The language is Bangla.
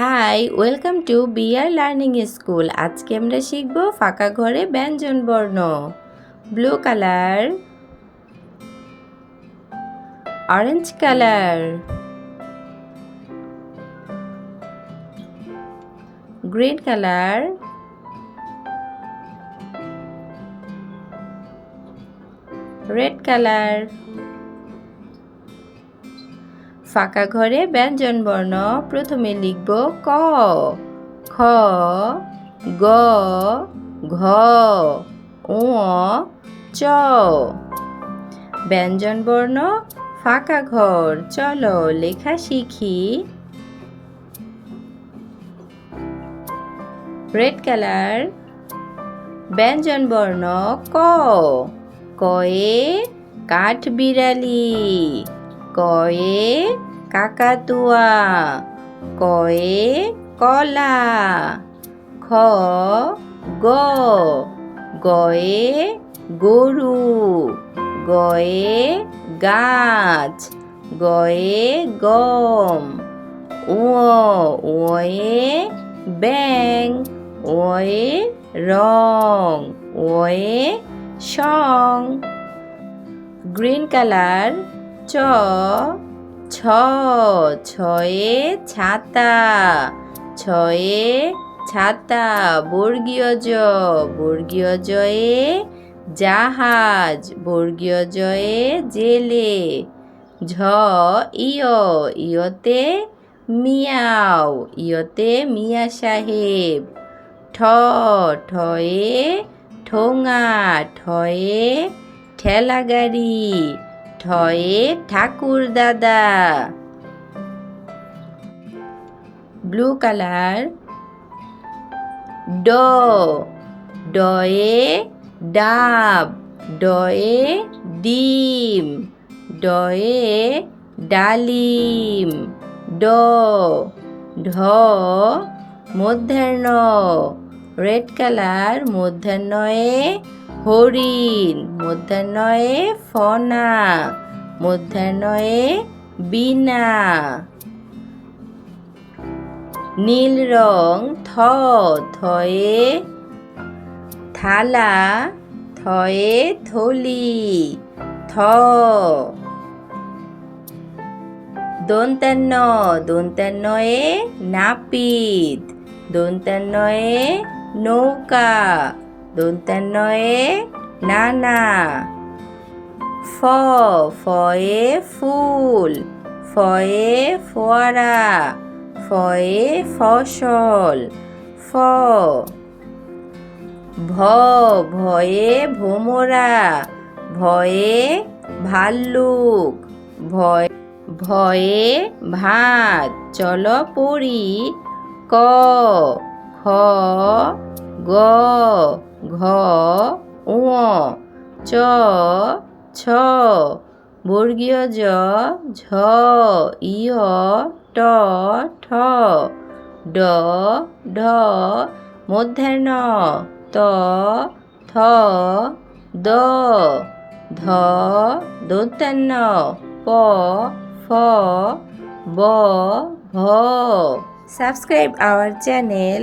Hi, welcome to B R school. আজকে আমরা শিখব ফাঁকা ঘরে ব্যঞ্জন বর্ণ। Blue colour, orange colour, green colour, red colour. ফাঁকা ঘরে ব্যঞ্জন বর্ণ প্রথমে লিখব ক, খ, গ, ঘ ও চ। ব্যঞ্জন বর্ণ, ফাঁকা ঘর, চলো লেখা শিখি। রেড কালার, ব্যঞ্জন বর্ণ, ক, কয়ে কাঠ বিড়ালি কয়ে কাকাতুয়া, কয়ে কলা, খ গ, গয়ে গরু, গয়ে গাছ, গয়ে গম ও ওয়ে ব্যাং ওয়ে রং, ওয়ে সং। গ্রিন কালার চ, ছ, ছয়ে ছাতা ছয়ে ছাতা, বর্গীয় জ, বর্গীয় জয়ে জাহাজ, বর্গীয় জয়ে জেলে, ঝ, ইয়, ইয়তে মিয়াও, ইয়তে মিয়া সাহেব, ঠ, ঠয়ে ঠোঙা, ঠয়ে ঠেলা গাড়ি ঠয়ে ঠাকুর দাদা। ব্লু কালার ড, ডয়ে ডাব, ডয়ে ডিম, ডয়ে ডালিম, ড, ঢ, মধ্যাহ্ন, রেড কালার মধ্যাহ্নয়ে হরিণ, মধ্যাহ্নয়ে ফনা, মধ্যাহ্নয়ে বিনা নীল রং থ, থয়ে থালা, থয়ে থলি, থ। দন্তান্ন দন্তান্নয়ে নাপিত দন্তান্নয়ে নৌকা। দন্তান্নয়ে নানা ফ, ফয়ে ফুল, ফয়ে ফোয়ারা, ফয়ে ফসল, ফ। ভ, ভয়ে ভোমরা, ভয়ে ভাল্লুক, ভয়, ভয়ে ভাত, চলো পড়ি, ক, খ গ, ঘ উ চ, ছ, বর্গীয় জ, ঝ ইয় ট, ঠ, ড, ঢ, মধ্যাহ্ন, ত, থ, দ, ধ দন্তান্ন প ফ, ব, ভ। Subscribe our channel.